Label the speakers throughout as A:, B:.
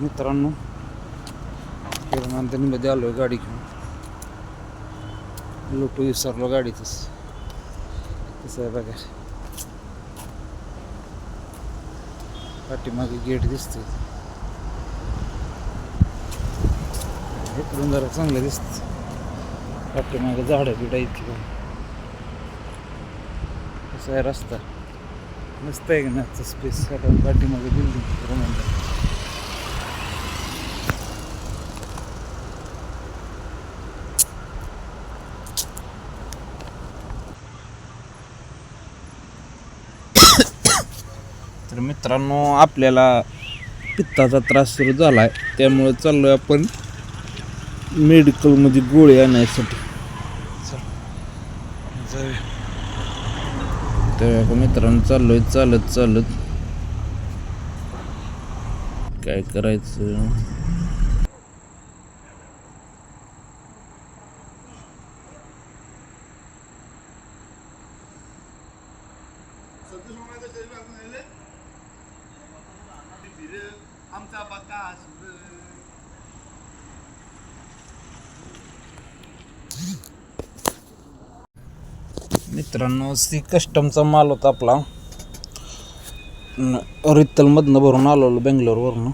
A: मित्रांनो किराणांतनीमध्ये आलो आहे गाडी घेऊन. लोटू विसरलो गाडीतच. कसं आहे बघा. पाठीमागे गेट दिसते इकडून जरा चांगलं दिसत पाठीमागे झाडं बिडं इतकी कसं आहे रस्ता? मस्त आहे ना स्पेस पाठीमागे बिल्डिंग तर मित्रांनो आपल्याला पित्ताचा त्रास सुरू झाला आहे त्यामुळे चाललो आहे आपण मेडिकलमध्ये गोळी आणायसाठी. तर आपण मित्रांनो आहे चालत चालत. काय करायचं?
B: आमचा बकास
A: मित्रांनो सी कस्टमचा माल होता आपला. रित्तलमधनं भरून आलेलो बेंगलोरवरनं.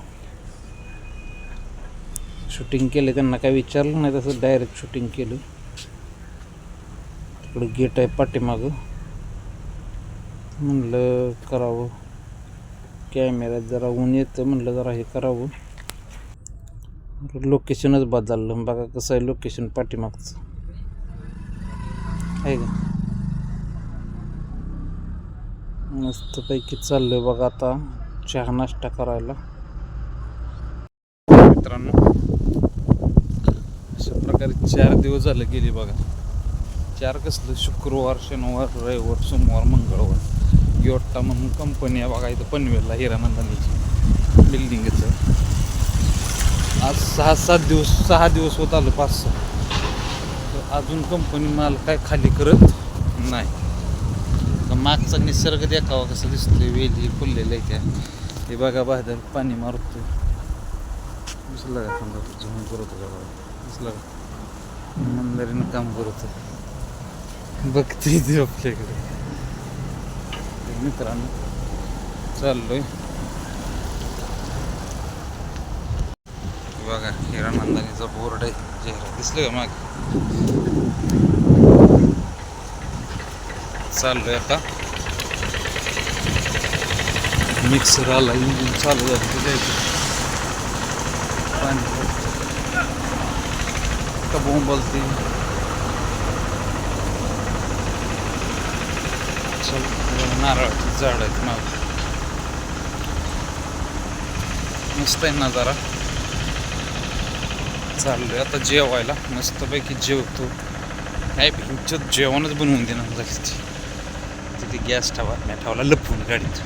A: शूटिंग केले त्यांना काय विचारलं नाही तसं डायरेक्ट शूटिंग केलं. तिकडे गेट आहे पाठीमागं. म्हणलं करावं. कॅमेऱ्यात जरा ऊन येतं म्हटलं जरा हे करावं. लोकेशनच बदललं. बघा कसं आहे लोकेशन पाठीमागचं. आहे का? मस्तपैकी चाललोय बघा आता चहा नाश्ता करायला. मित्रांनो अशा प्रकारे चार दिवस झाले गेले बघा. चार कसलं? शुक्रवार शनिवार रविवार सोमवार मंगळवार. योट्टा म्हणून कंपनी आहे बघा इथं पनवेलला हिरानंदानीची बिल्डिंगचं आज सहा सात दिवस सहा दिवस होत आलं पाच सहा. तर अजून कंपनी माल काय खाली करत नाही. मागचा निसर्ग देखावा कसं दिसतोय वेली फुललेलं आहे त्या. हे बघा बाहेर पाणी मारतो दिसला का समजा झोन करत होता बघा. का? मंदारीनं काम करत बघते आपल्याकडे. मित्रांनो चाललोय. बघा हिरानंदानीचा बोर्ड आहे चेहरा दिसलं का मागे? चाललोय आता. मिक्सर आला इंजिन चालू झालं ते जायचं. पाणी का बोलते चल. नारळाची झाड आहेत माग मस्त आहे नजारा चाललोय आता जेवायला. मस्तपैकी जेवतो. काय भिंचत जेवणच बनवून देणार लागते तिथे गॅस ठेवा मी ठेवला लपवून गाडीत.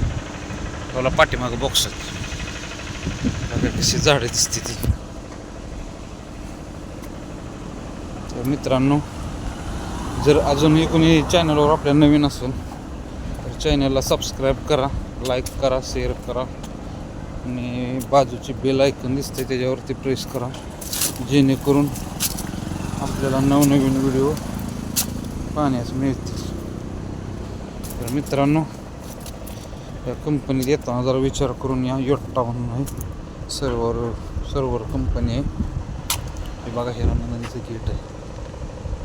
A: ठेवला पाठीमागं बॉक्सात कशी झाडं दिसते ती. तर मित्रांनो जर अजूनही कोणी चॅनलवर आपल्या नवीन असेल चॅनलला सबस्क्राईब करा लाईक करा शेअर करा. आणि बाजूची बेल ऐकून दिसते त्याच्यावरती प्रेस करा. जेणेकरून आपल्याला नवनवीन व्हिडिओ पाहण्यास मिळतील. तर मित्रांनो या कंपनीत येताना जरा विचार करून या योट्टा म्हणून आहे सर्वर सर्वर कंपनी आहे. हे बघा हिरानंदांचं गेट आहे.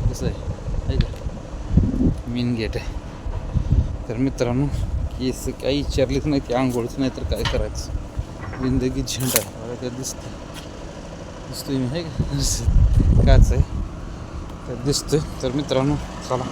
A: कसं आहे? आहे का? मेन गेट आहे. तर मित्रांनो केस काही विचारलीच नाही की आंघोळच नाही तर काय करायचं? जिंदगी झेंडा आहे बघा त्यात दिसतं दिसतोय मी आहे का? काच आहे. तर दिसतोय. तर मित्रांनो चला.